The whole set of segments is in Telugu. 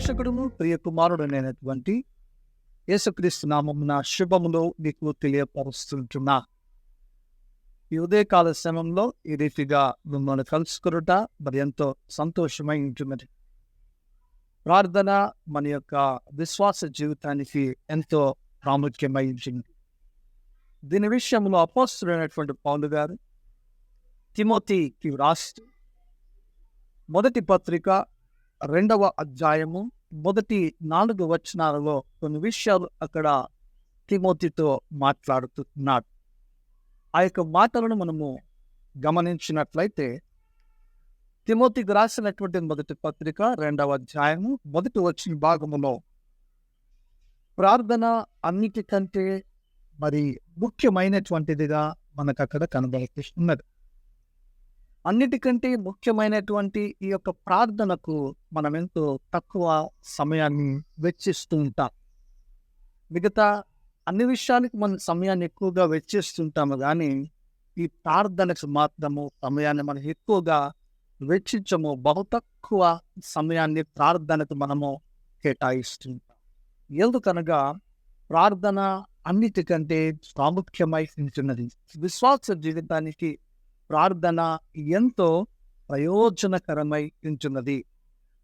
రక్షకుడును ప్రియ కుమారుడైనటువంటి యేసుక్రీస్తు నామమున శుభములో మీకు తెలియపరుస్తుంటున్నా. ఈ ఉదయకాల సమయంలో ఈ రీతిగా మిమ్మల్ని కలుసుకునుట మరి ఎంతో సంతోషమై ఉంటున్నది. ప్రార్థన మన యొక్క విశ్వాస జీవితానికి ఎంతో ప్రాముఖ్యమై ఉంటుంది. దీని విషయంలో అపోస్తుడైనటువంటి పౌలు గారు తిమోతికి రాస్తూ మొదటి పత్రిక రెండవ అధ్యాయము మొదటి నాలుగు వచనాలలో కొన్ని విషయాలు అక్కడ తిమోతితో మాట్లాడుతున్నాడు. ఆ యొక్క మాటలను మనము గమనించినట్లయితే తిమోతికి రాసినటువంటి మొదటి పత్రిక రెండవ అధ్యాయము మొదటి వచ్చిన భాగములో ప్రార్థన అన్నిటికంటే మరి ముఖ్యమైనటువంటిదిగా మనకు అక్కడ కనబడుతున్నది. అన్నిటికంటే ముఖ్యమైనటువంటి ఈ యొక్క ప్రార్థనకు మనం ఎంతో తక్కువ సమయాన్ని వెచ్చిస్తూ ఉంటాం. మిగతా అన్ని విషయానికి మనం సమయాన్ని ఎక్కువగా వెచ్చిస్తుంటాము కానీ ఈ ప్రార్థనకు మాత్రము సమయాన్ని మనం ఎక్కువగా వెచ్చించము బహు తక్కువ సమయాన్ని ప్రార్థనకు మనము కేటాయిస్తుంటాం. ఎందుకనగా ప్రార్థన అన్నిటికంటే ప్రాముఖ్యమై ఉంటున్నది. విశ్వాస జీవితానికి ప్రార్థన ఎంతో ప్రయోజనకరమై ఉంచున్నది.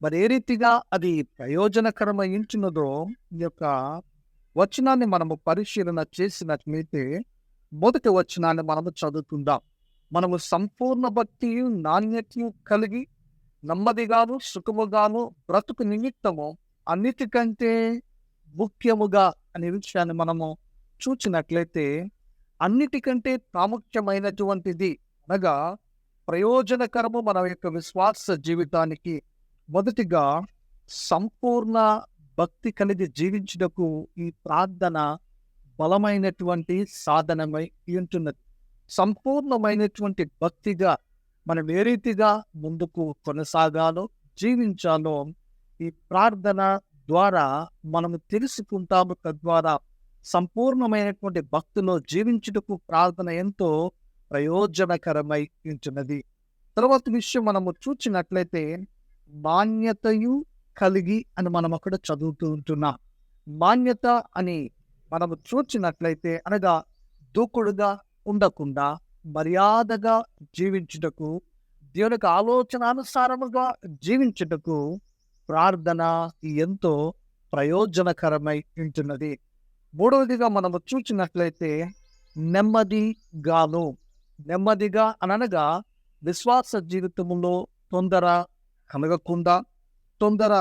మరి ఏ రీతిగా అది ప్రయోజనకరమై ఉంచున్నదో ఈ యొక్క వచనాన్ని మనము పరిశీలన చేసినట్లయితే మొదటి వచనాన్ని మనము చదువుకుందాం. మనము సంపూర్ణ భక్తి నాణ్యతను కలిగి నెమ్మదిగాను సుఖముగాను బ్రతుకు నిమిత్తము అన్నిటికంటే ముఖ్యముగా అనే విషయాన్ని మనము చూచినట్లయితే అన్నిటికంటే ప్రాముఖ్యమైనటువంటిది అనగా ప్రయోజనకరము మన యొక్క విశ్వాస జీవితానికి మొదటిగా సంపూర్ణ భక్తి కలిగి జీవించుటకు ఈ ప్రార్థన బలమైనటువంటి సాధనమై ఉంటున్నది. సంపూర్ణమైనటువంటి భక్తిగా మనం ఏ రీతిగా ముందుకు కొనసాగాలో జీవించాలో ఈ ప్రార్థన ద్వారా మనము తెలుసుకుంటాము. తద్వారా సంపూర్ణమైనటువంటి భక్తిలో జీవించుటకు ప్రార్థన ఎంతో ప్రయోజనకరమై ఉంటున్నది. తర్వాత విషయం మనము చూచినట్లయితే మాన్యతయు కలిగి అని మనం అక్కడ చదువుతూ ఉంటున్నాం. మాన్యత అని మనము చూచినట్లయితే అనగా దూకుడుగా ఉండకుండా మర్యాదగా జీవించుటకు దేవునికి ఆలోచనానుసారముగా జీవించుటకు ప్రార్థన ఎంతో ప్రయోజనకరమై ఉంటున్నది. మూడవదిగా మనము చూచినట్లయితే నెమ్మదిగాను. నెమ్మదిగా అనగా విశ్వాస జీవితంలో తొందర కలగకుండా తొందర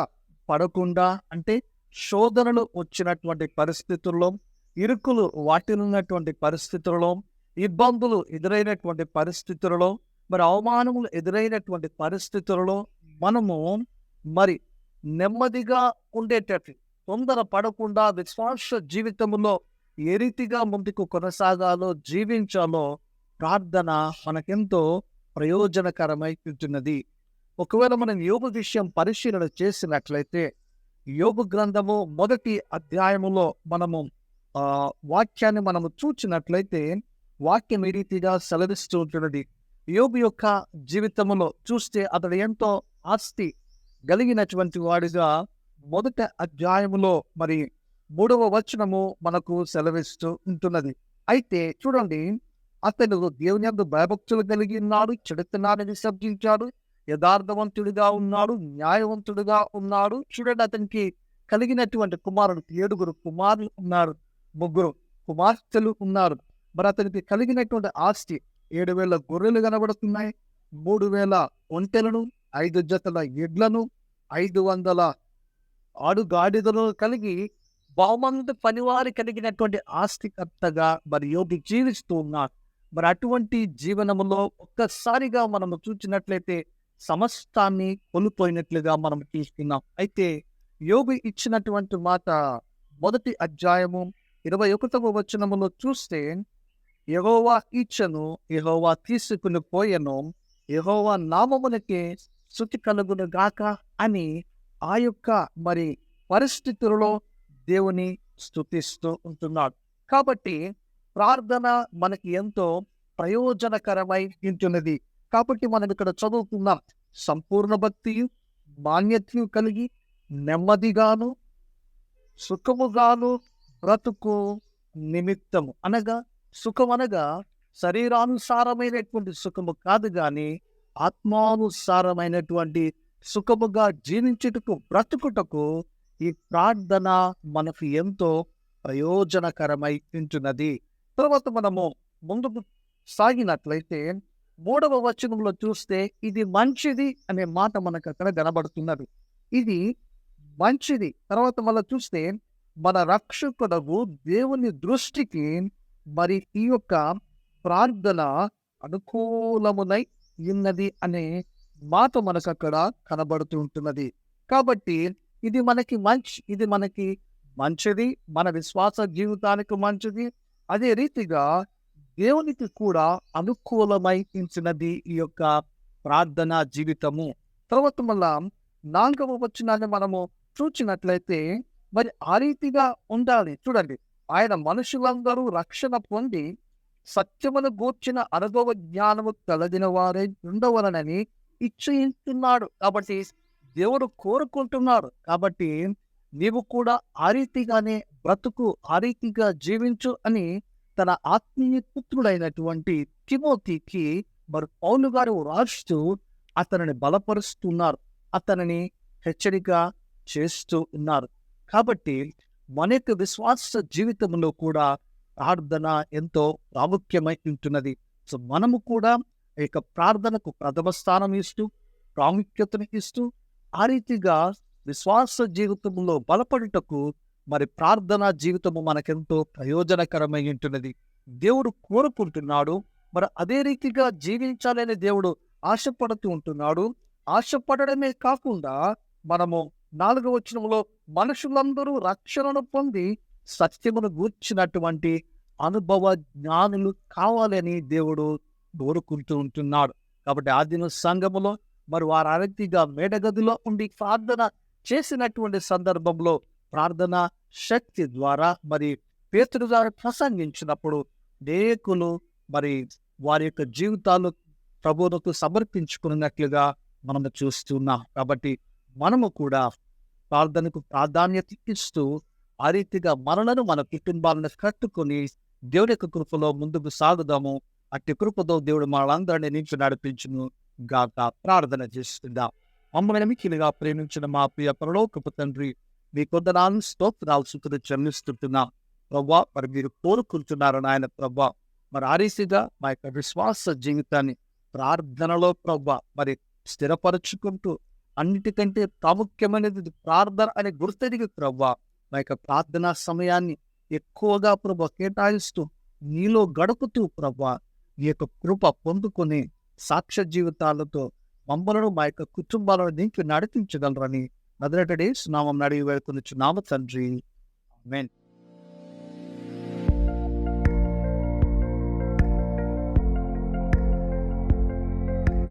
పడకుండా అంటే శోధనలు వచ్చినటువంటి పరిస్థితుల్లో ఇరుకులు వాటిల్లినటువంటి పరిస్థితులలో ఇబ్బందులు ఎదురైనటువంటి పరిస్థితులలో మరి అవమానములు ఎదురైనటువంటి పరిస్థితులలో మనము మరి నెమ్మదిగా ఉండేటట్టు తొందర పడకుండా విశ్వాస జీవితంలో ఏ రీతిగా ముందుకు కొనసాగాలో జీవించాలో ప్రార్థన మనకెంతో ప్రయోజనకరమై ఉంటున్నది ఒకవేళ మనం యోగు విషయం పరిశీలన చేసినట్లయితే యోగు గ్రంథము మొదటి అధ్యాయములో మనము వాక్యాన్ని మనము చూచినట్లయితే వాక్యం ఈ రీతిగా సెలవిస్తూ ఉంటున్నది. యోగు యొక్క జీవితంలో చూస్తే అతడు ఎంతో ఆస్తి కలిగినటువంటి వాడిగా మొదట అధ్యాయములో మరి మూడవ వచనము మనకు సెలవిస్తూ ఉంటున్నది. అయితే చూడండి అతను దేవుని యొక్క భయభక్తులు కలిగి ఉన్నాడు చెడుతనాన్ని శబ్దించాడు యథార్థవంతుడిగా ఉన్నాడు న్యాయవంతుడిగా ఉన్నాడు. చూడండి అతనికి కలిగినటువంటి కుమారుడు ఏడుగురు కుమారులు ఉన్నారు ముగ్గురు కుమార్తెలు ఉన్నారు. మరి అతనికి కలిగినటువంటి ఆస్తి ఏడు వేల గొర్రెలు కనబడుతున్నాయి మూడు వేల ఒంటెలను ఐదు జతల ఎడ్లను ఐదు వందల ఆడుగాడిదలను కలిగి బహుమంది పనివారి కలిగినటువంటి ఆస్తికర్తగా మరి యోగి జీవిస్తూ ఉన్నారు మరి అటువంటి జీవనములో ఒక్కసారిగా మనము చూసినట్లయితే సమస్తాన్ని కోల్పోయినట్లుగా మనం తీసుకున్నాం అయితే యోగి ఇచ్చినటువంటి మాట మొదటి అధ్యాయము ఇరవై ఒకటవ వచనములో చూస్తే యహోవా ఇచ్చను యహోవా తీసుకుని పోయను యహోవా నామమునకే శృతి కలుగును గాక అని ఆ యొక్క మరి పరిస్థితులలో దేవుని స్థుతిస్తూ ఉంటున్నాడు. కాబట్టి ప్రార్థన మనకి ఎంతో ప్రయోజనకరమై ఉంటున్నది కాబట్టి మనం ఇక్కడ చదువుతున్నాం సంపూర్ణ భక్తి మాన్యత్యం కలిగి నెమ్మదిగాను సుఖముగాను బ్రతుకు నిమిత్తము. అనగా సుఖం అనగా శరీరానుసారమైనటువంటి సుఖము కాదు కానీ ఆత్మానుసారమైనటువంటి సుఖముగా జీవించుటకు బ్రతుకుటకు ఈ ప్రార్థన మనకు ఎంతో ప్రయోజనకరమై ఉంటున్నది. తర్వాత మనము ముందుకు సాగినట్లయితే మూడవ వచనంలో చూస్తే ఇది మంచిది అనే మాట మనకు అక్కడ కనబడుతున్నది. ఇది మంచిది. తర్వాత మళ్ళీ చూస్తే మన రక్షకుడకు దేవుని దృష్టికి మరి ఈ యొక్క ప్రార్థన అనుకూలమునై ఉన్నది అనే మాట మనకు అక్కడ కనబడుతూ ఉంటున్నది. కాబట్టి ఇది మనకి మంచి ఇది మనకి మంచిది. మన విశ్వాస జీవితానికి మంచిది. అదే రీతిగా దేవునికి కూడా అనుకూలమైంచినది ఈ యొక్క ప్రార్థన జీవితము. తర్వాత మళ్ళా నాలుగవ వచనాన్ని మనము చూచినట్లయితే మరి ఆ రీతిగా ఉండాలి. చూడండి ఆయన మనుషులందరూ రక్షణ పొంది సత్యమును గూర్చిన అనుభవ జ్ఞానము కలిగిన వారే ఉండవలనని ఇచ్చయించున్నాడు కాబట్టి దేవుడు కోరుకుంటున్నాడు. కాబట్టి నీవు కూడా ఆ రీతిగానే బ్రతుకు ఆ రీతిగా జీవించు అని తన ఆత్మీయ పుత్రుడైనటువంటి తిమోతికి మరి పౌలు గారు రాస్తూ అతనిని బలపరుస్తున్నారు. అతనిని హెచ్చరిక చేస్తూ ఉన్నారు. కాబట్టి మన యొక్క విశ్వాస జీవితంలో కూడా ప్రార్థన ఎంతో ప్రాముఖ్యమై ఉంటున్నది. సో మనము కూడా ఈ యొక్క ప్రార్థనకు ప్రథమ స్థానం ఇస్తూ ప్రాముఖ్యతను ఇస్తూ ఆ రీతిగా విశ్వాస జీవితంలో బలపడుటకు మరి ప్రార్థనా జీవితము మనకెంతో ప్రయోజనకరమై ఉంటున్నది దేవుడు కోరుకుంటున్నాడు. మరి అదే రీతిగా జీవించాలని దేవుడు ఆశపడుతూ ఉంటున్నాడు. ఆశపడడమే కాకుండా మనము నాలుగవ వచనంలో మనుషులందరూ రక్షణను పొంది సత్యమును గూర్చినటువంటి అనుభవ జ్ఞానులు కావాలని దేవుడు కోరుకుంటూ ఉంటున్నాడు. కాబట్టి ఆ దిన సంఘములో మరి వారు అరతిగా మేడగదిలో ఉండి ప్రార్థన చేసినటువంటి సందర్భంలో ప్రార్థన శక్తి ద్వారా మరి పేతుడు గారు ప్రసంగించినప్పుడు అనేకులు మరి వారి యొక్క జీవితాలు ప్రభువులకు సమర్పించుకున్నట్లుగా మనము చూస్తున్నాం. కాబట్టి మనము కూడా ప్రార్థనకు ప్రాధాన్యత ఇస్తూ ఆ రీతిగా మనలను మన కుటుంబాలను కట్టుకుని దేవుని యొక్క కృపలో ముందుకు సాగుదాము. అట్టి కృపతో దేవుడు మనందరినీ నుంచి నడిపించును గాక. ప్రార్థన చేస్తుందాం మమ్మల్ని మిక్కిలిగా ప్రేమించిన మా ప్రియ పరలోకపు తండ్రి మీ కొందనాన్ని స్తోత్రాలు సుఖులు చెల్లిస్తుంటున్నా. ప్రవ్వా మరి మీరు కోరుకుంటున్నారు నాయన ప్రవ్వా? మరి ఆ రీతిగా మా యొక్క విశ్వాస జీవితాన్ని ప్రార్థనలో ప్రవ్వా మరి స్థిరపరచుకుంటూ అన్నిటికంటే ప్రాముఖ్యమైనది ప్రార్థన అనే గుర్తెరిగి ప్రవ్వా మా యొక్క ప్రార్థనా సమయాన్ని ఎక్కువగా ప్రభు కేటాయిస్తూ నీలో గడుపుతూ ప్రభా నీ యొక్క కృప పొందుకొని సాక్ష్య జీవితాలతో మమ్మలను మా యొక్క కుటుంబాలను దీనికి నడిపించగలరని నదరటడే సునామం నడిగి వెళ్తున్న తండ్రి. మెయిన్